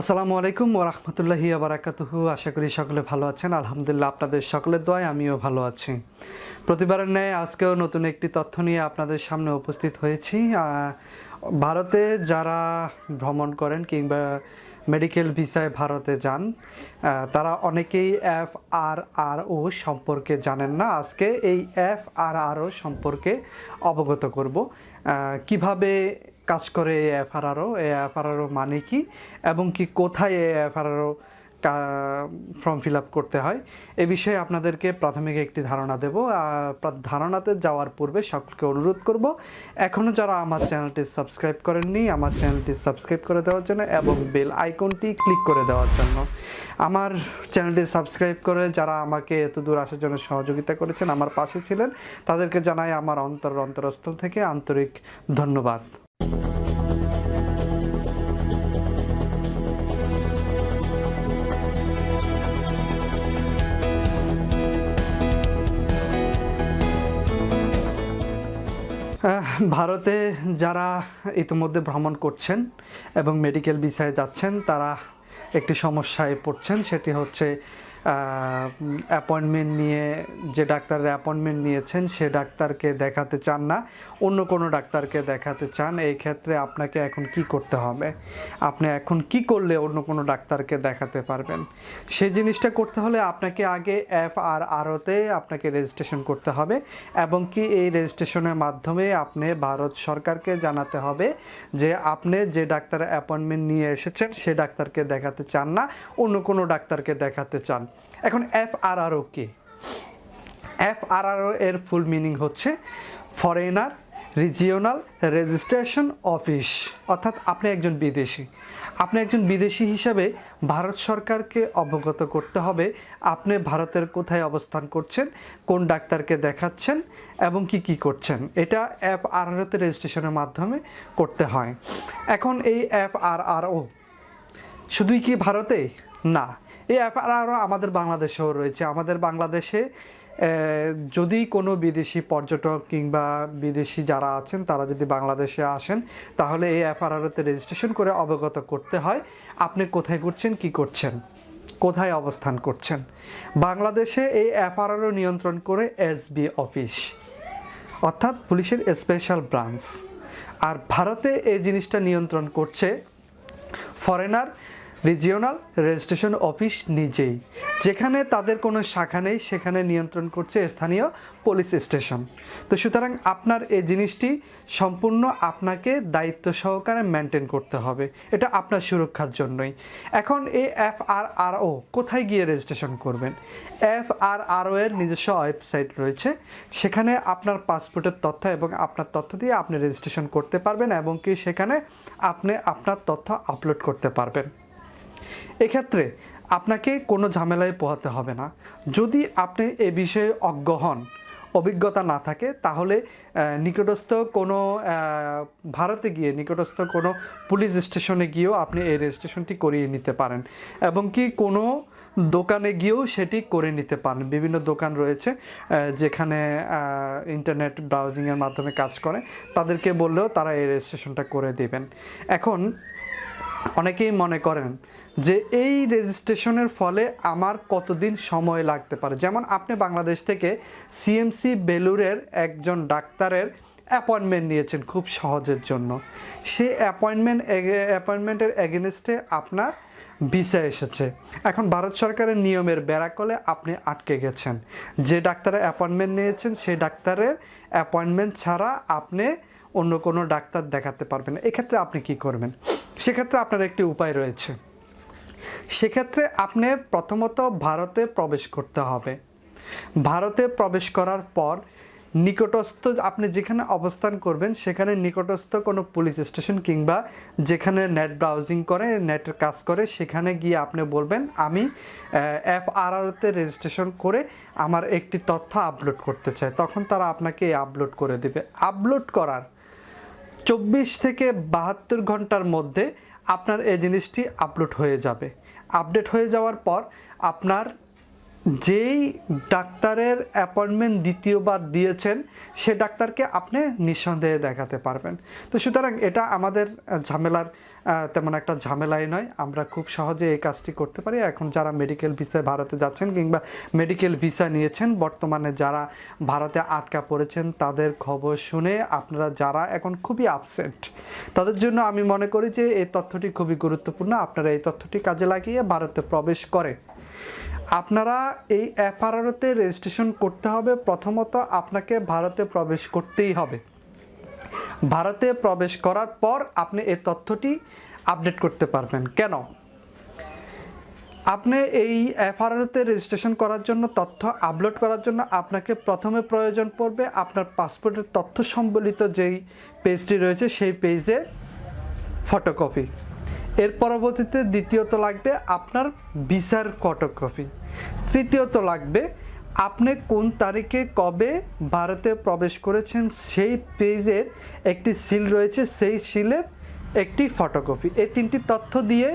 আসসালামু আলাইকুম ও রহমতুল্লাহি আবরাকাতুহু আশা করি সকলে ভালো আছেন। আলহামদুলিল্লাহ আপনাদের সকলের দোয়ায় আমিও ভালো আছি। প্রতিবারের ন্যায় আজকেও নতুন একটি তথ্য নিয়ে আপনাদের সামনে উপস্থিত হয়েছি। ভারতে যারা ভ্রমণ করেন কিংবা মেডিকেল ভিসায় ভারতে যান তারা অনেকেই এফ আর আর ও সম্পর্কে জানেন না। আজকে এই এফ আর আর ও সম্পর্কে অবগত করব। কীভাবে কাজ করে এই এফআরআরও এই এফআরআরও মানে কি? এবং কি কোথায় এই এফআরআরও ফর্ম ফিল আপ করতে হয়? এ বিষয়ে আপনাদেরকে প্রাথমিক একটি ধারণা দেব। ধারণাতে যাওয়ার পূর্বে সকলকে অনুরোধ করব, এখনও যারা আমার চ্যানেলটি সাবস্ক্রাইব করেননি, আমার চ্যানেলটি সাবস্ক্রাইব করে দেওয়ার জন্য এবং বেল আইকনটি ক্লিক করে দেওয়ার জন্য। আমার চ্যানেলটি সাবস্ক্রাইব করে যারা আমাকে এত দূর আসার জন্য সহযোগিতা করেছেন, আমার পাশে ছিলেন, তাদেরকে জানাই আমার অন্তর অন্তরস্থল থেকে আন্তরিক ধন্যবাদ। ভারতে যারা ইতিমধ্যে ভ্রমণ করছেন এবং মেডিকেল বিষয়ে যাচ্ছেন, তারা একটি সমস্যায় পড়ছেন, সেটি হচ্ছে অ্যাপয়েন্টমেন্ট নিয়ে যে ডাক্তারের অ্যাপয়েন্টমেন্ট নিয়েছেন, সে ডাক্তারকে দেখাতে চান না, অন্য কোনো ডাক্তারকে দেখাতে চান। এই ক্ষেত্রে আপনাকে এখন কি করতে হবে? আপনি এখন কি করলে অন্য কোনো ডাক্তারকে দেখাতে পারবেন? সেই জিনিসটা করতে হলে আপনাকে আগে এফ আর আরওতে আপনাকে রেজিস্ট্রেশন করতে হবে এবং কি এই রেজিস্ট্রেশনের মাধ্যমে আপনি ভারত সরকারকে জানাতে হবে যে আপনি যে ডাক্তারের অ্যাপয়েন্টমেন্ট নিয়ে এসেছেন, সে ডাক্তারকে দেখাতে চান না, অন্য কোনো ডাক্তারকে দেখাতে চান। এখন এফ আর আরও কি এফ আর এর ফুল মিনিং হচ্ছে ফরেনার রিজিওনাল রেজিস্ট্রেশন অফিস অর্থাৎ আপনি একজন বিদেশি। আপনি একজন বিদেশি হিসাবে ভারত সরকারকে অবগত করতে হবে আপনি ভারতের কোথায় অবস্থান করছেন, কোন ডাক্তারকে দেখাচ্ছেন এবং কি কি করছেন। এটা অ্যাপ আর আরতে রেজিস্ট্রেশনের মাধ্যমে করতে হয়। এখন এই অ্যাপ আর আর ও শুধুই কি ভারতে? না। এই অ্যাপ আরও আমাদের বাংলাদেশেও রয়েছে। আমাদের বাংলাদেশে যদি কোনো বিদেশি পর্যটক কিংবা বিদেশি যারা আছেন, তারা যদি বাংলাদেশে আসেন, তাহলে এই অ্যাফআরআরতে রেজিস্ট্রেশন করে অবগত করতে হয়, আপনি কোথায় ঘুরছেন, কি করছেন, কোথায় অবস্থান করছেন। বাংলাদেশে এই অ্যাফআরআরও নিয়ন্ত্রণ করে এসবি অফিস, অর্থাৎ পুলিশের স্পেশাল ব্রাঞ্চ আর ভারতে এই জিনিসটা নিয়ন্ত্রণ করছে ফরেনার রিজিওনাল রেজিস্ট্রেশন অফিস নিজেই। যেখানে তাদের কোনো শাখা নেই, সেখানে নিয়ন্ত্রণ করছে স্থানীয় পুলিশ স্টেশন। তো সুতরাং আপনার এই জিনিসটি সম্পূর্ণ আপনাকে দায়িত্ব সহকারে মেনটেন করতে হবে। এটা আপনার সুরক্ষার জন্যই। এখন এই এফ আর আর ও কোথায় গিয়ে রেজিস্ট্রেশন করবেন? এফ আর আর ও এর নিজস্ব ওয়েবসাইট রয়েছে। সেখানে আপনার পাসপোর্টের তথ্য এবং আপনার তথ্য দিয়ে আপনি রেজিস্ট্রেশন করতে পারবেন এবং কি সেখানে আপনি আপনার তথ্য আপলোড করতে পারবেন। এক্ষেত্রে আপনাকে কোনো ঝামেলায় পোহাতে হবে না। যদি আপনি এ বিষয়ে অজ্ঞ হন, অভিজ্ঞতা না থাকে, তাহলে নিকটস্থ কোনো ভারতে গিয়ে নিকটস্থ কোনো পুলিশ স্টেশনে গিয়েও আপনি এই রেজিস্ট্রেশনটি করিয়ে নিতে পারেন এবং কি কোনো দোকানে গিয়েও সেটি করে নিতে পারেন। বিভিন্ন দোকান রয়েছে যেখানে ইন্টারনেট ব্রাউজিংয়ের মাধ্যমে কাজ করে। তাদেরকে বললেও তারা এই রেজিস্ট্রেশনটা করে দেবেন। এখন অনেকেই মনে করেন যে এই রেজিস্ট্রেশনের ফলে আমার কতদিন সময় লাগতে পারে। যেমন আপনি বাংলাদেশ থেকে সিএমসি বেলুরের একজন ডাক্তারের অ্যাপয়েন্টমেন্ট নিয়েছেন খুব সহজের জন্য। সে অ্যাপয়েন্টমেন্ট অ্যাপয়েন্টমেন্টের এগেনস্টে আপনার ভিসা এসেছে। এখন ভারত সরকারের নিয়মের বেড়াকলে আপনি আটকে গেছেন। যে ডাক্তারের অ্যাপয়েন্টমেন্ট নিয়েছেন, সেই ডাক্তারের অ্যাপয়েন্টমেন্ট ছাড়া আপনি অন্য কোনো ডাক্তার দেখাতে পারবেন এক্ষেত্রে আপনি কি করবেন? সেক্ষেত্রে আপনার একটি উপায় রয়েছে। সেক্ষেত্রে আপনি প্রথমত ভারতে প্রবেশ করতে হবে। ভারতে প্রবেশ করার পর নিকটস্থ আপনি যেখানে অবস্থান করবেন, সেখানে নিকটস্থ কোনো পুলিশ স্টেশন কিংবা যেখানে নেট ব্রাউজিং করে, নেটের কাজ করে, সেখানে গিয়ে আপনি বলবেন, আমি অ্যাপ আরআরতে রেজিস্ট্রেশন করে আমার একটি তথ্য আপলোড করতে চাই। তখন তারা আপনাকে আপলোড করে দেবে। আপলোড করার চব্বিশ থেকে বাহাত্তর ঘণ্টার মধ্যে আপনার এই জিনিসটি আপলোড হয়ে যাবে। আপডেট হয়ে যাওয়ার পর আপনার যেই ডাক্তারের অ্যাপয়েন্টমেন্ট দ্বিতীয়বার দিয়েছেন, সে ডাক্তারকে আপনি নিঃসন্দেহে দেখাতে পারবেন। তো সুতরাং এটা আমাদের ঝামেলার তেমন একটা ঝামেলাই নয়। আমরা খুব সহজে এই কাজটি করতে পারি। এখন যারা মেডিকেল ভিসায় ভারতে যাচ্ছেন কিংবা মেডিকেল ভিসা নিয়েছেন, বর্তমানে যারা ভারতে আটকা পড়েছেন, তাদের খবর শুনে আপনারা যারা এখন খুবই আপসেট তাদের জন্য আমি মনে করি যে এই তথ্যটি খুবই গুরুত্বপূর্ণ। আপনারা এই তথ্যটি কাজে লাগিয়ে ভারতে প্রবেশ করে আপনারা এই অ্যাপারারতে রেজিস্ট্রেশন করতে হবে। প্রথমত আপনাকে ভারতে প্রবেশ করতেই হবে। ভারতে প্রবেশ করার পর আপনি এই তথ্যটি আপডেট করতে পারবেন। কেন? আপনি এই এফআরতে রেজিস্ট্রেশন করার জন্য, তথ্য আপলোড করার জন্য আপনাকে প্রথমে প্রয়োজন পড়বে আপনার পাসপোর্টের তথ্য সম্বলিত যেই পেজটি রয়েছে, সেই পেজের ফটোকপি এর পরবর্তীতে দ্বিতীয়ত লাগবে আপনার ভিসার ফটোকপি তৃতীয়ত লাগবে আপনি কোন তারিখে কবে ভারতে প্রবেশ করেছেন? সেই পেজের একটি সিল রয়েছে। সেই সিলের একটি ফটোকপি এই তিনটি তথ্য দিয়ে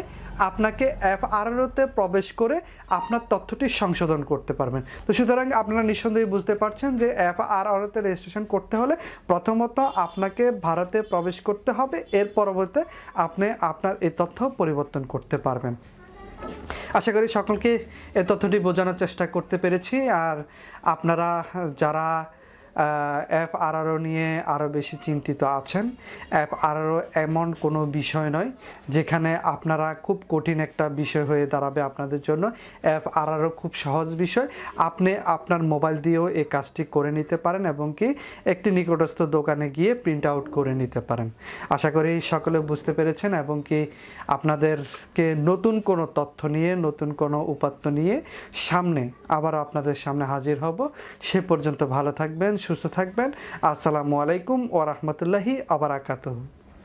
আপনাকে এফ আরওতে প্রবেশ করে আপনার তথ্যটি সংশোধন করতে পারবেন। তো সুতরাং আপনারা নিঃসন্দেহে বুঝতে পারছেন যে এফ আর আরওতে রেজিস্ট্রেশন করতে হলে প্রথমত আপনাকে ভারতে প্রবেশ করতে হবে। এর পরবর্তীতে আপনি আপনার এই তথ্য পরিবর্তন করতে পারবেন। আশা করি সকলকে এ তথ্যটি বোঝানোর চেষ্টা করতে পেরেছি। আর আপনারা যারা অ্যাপ আরআরও নিয়ে আরও বেশি চিন্তিত আছেন। অ্যাপ আরআরও এমন কোনো বিষয় নয় যেখানে আপনারা খুব কঠিন একটা বিষয় হয়ে দাঁড়াবে আপনাদের জন্য। অ্যাপ আরআরও খুব সহজ বিষয়। আপনি আপনার মোবাইল দিয়েও এই কাজটি করে নিতে পারেন এবং কি একটি নিকটস্থ দোকানে গিয়ে প্রিন্ট আউট করে নিতে পারেন। আশা করি সকলে বুঝতে পেরেছেন এবং কি আপনাদেরকে নতুন কোনো তথ্য নিয়ে, নতুন কোনো উপাত্ত নিয়ে সামনে আবার আপনাদের সামনে হাজির হব। সে পর্যন্ত ভালো থাকবেন সুস্থ থাকবেন। আসসালামু আলাইকুম ওরহমতুল্লাহি আবরাকাতহ